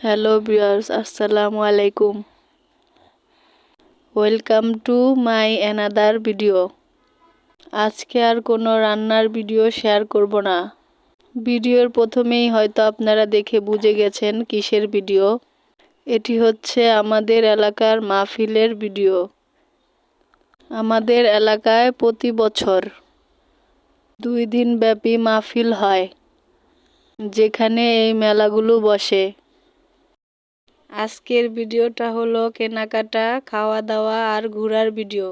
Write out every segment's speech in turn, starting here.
Hello viewers, আসসালামু আলাইকুম। Welcome to my another video. আজকে আর কোনো রান্নার ভিডিও শেয়ার করব না। ভিডিওর প্রথমেই হয়তো আপনারা দেখে বুঝে গেছেন কিসের ভিডিও। এটি হচ্ছে আমাদের এলাকার মাহফিলের ভিডিও। আমাদের এলাকায় প্রতি বছর দুই দিন ব্যাপী মাহফিল হয়, যেখানে এই মেলাগুলো বসে। আজকের ভিডিওটা হলো কেনাকাটা খাওয়া দাওয়া আর ঘোরার ভিডিও।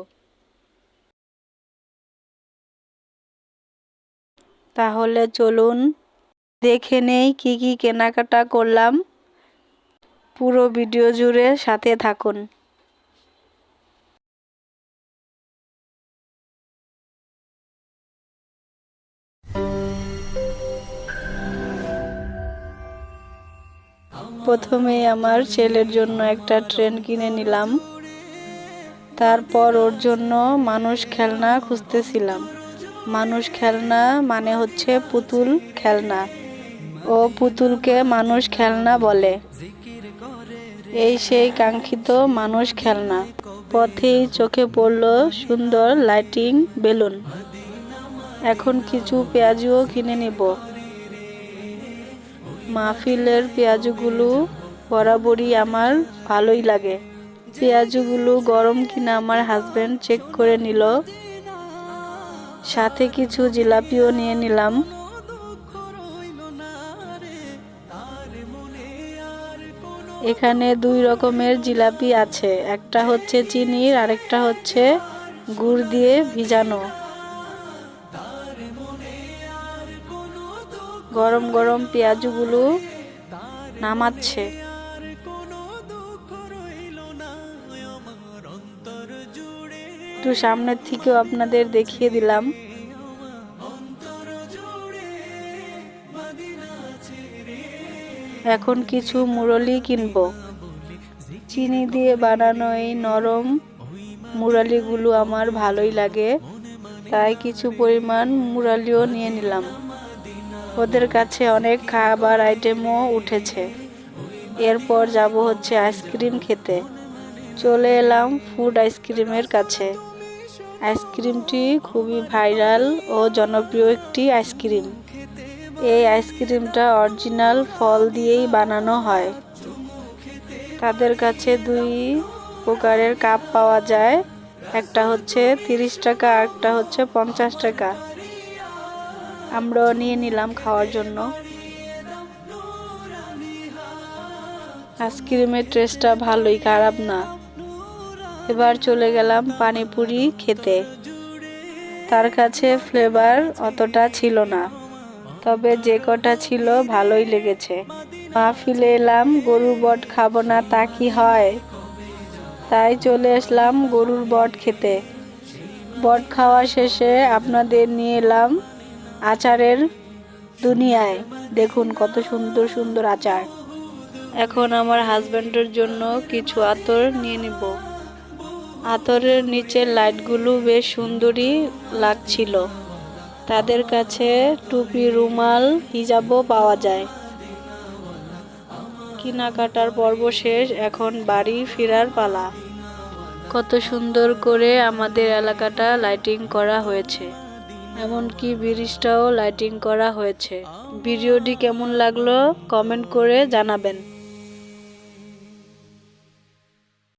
তাহলে চলুন দেখে নেই কী কী কেনাকাটা করলাম। পুরো ভিডিও জুড়ে সাথে থাকুন। প্রথমে আমার ছেলের জন্য একটা ট্রেন কিনে নিলাম। তারপর ওর জন্য মানুষ খেলনা খুঁজতেছিলাম। মানুষ খেলনা মানে হচ্ছে পুতুল খেলনা। ও পুতুলকে মানুষ খেলনা বলে। এই সেই কাঙ্ক্ষিত মানুষ খেলনা। পথেই চোখে পড়ল সুন্দর লাইটিং বেলুন। এখন কিছু পেঁয়াজও কিনে নিব। মাহফিলের পেঁয়াজগুলো বরাবরই আমার ভালোই লাগে। পেঁয়াজগুলো গরম কিনা আমার হাজব্যান্ড চেক করে নিল। সাথে কিছু জিলাপিও নিয়ে নিলাম। এখানে দুই রকমের জিলাপি আছে। একটা হচ্ছে চিনির, আরেকটা হচ্ছে গুড় দিয়ে ভিজানো। গরম গরম পেঁয়াজগুলো নামাচ্ছে। একটু সামনের থেকেও আপনাদের দেখিয়ে দিলাম। এখন কিছু মুরলি কিনবো। চিনি দিয়ে বানানো এই নরম মুরালিগুলো আমার ভালোই লাগে। তাই কিছু পরিমাণ মুরালিও নিয়ে নিলাম। ওদের কাছে অনেক খাবার আইটেমও উঠেছে। এরপর যাব হচ্ছে আইসক্রিম খেতে। চলে এলাম ফুড আইসক্রিমের কাছে। আইসক্রিমটি খুবই ভাইরাল ও জনপ্রিয় একটি আইসক্রিম। এই আইসক্রিমটা অরিজিনাল ফল দিয়েই বানানো হয়। তাদের কাছে দুই প্রকারের কাপ পাওয়া যায়। একটা হচ্ছে তিরিশ টাকা একটা হচ্ছে পঞ্চাশ টাকা। আমরাও নিয়ে নিলাম খাওয়ার জন্য। আইসক্রিমের টেস্টটা ভালোই, খারাপ না। এবার চলে গেলাম পানিপুরি খেতে। তার কাছে ফ্লেভার অতটা ছিল না, তবে যে কটা ছিল ভালোই লেগেছে। মা মাহফিলে এলাম, গরুর বট খাব না, তা কি হয়? তাই চলে আসলাম গরুর বট খেতে। বট খাওয়া শেষে আপনাদের নিয়ে এলাম আচারের দুনিয়ায়। দেখুন কত সুন্দর সুন্দর আচার। এখন আমার হাজব্যান্ডের জন্য কিছু আতর নিয়ে নিব। আতরের নিচের লাইটগুলো বেশ সুন্দরই লাগছিল। তাদের কাছে টুপি, রুমাল, হিজাবও পাওয়া যায়। কেনাকাটার পর্ব শেষ, এখন বাড়ি ফেরার পালা। কত সুন্দর করে আমাদের এলাকাটা লাইটিং করা হয়েছে। এমনকি ব্রিজটাও লাইটিং করা হয়েছে। ভিডিওটি কেমন লাগল কমেন্ট করে জানাবেন।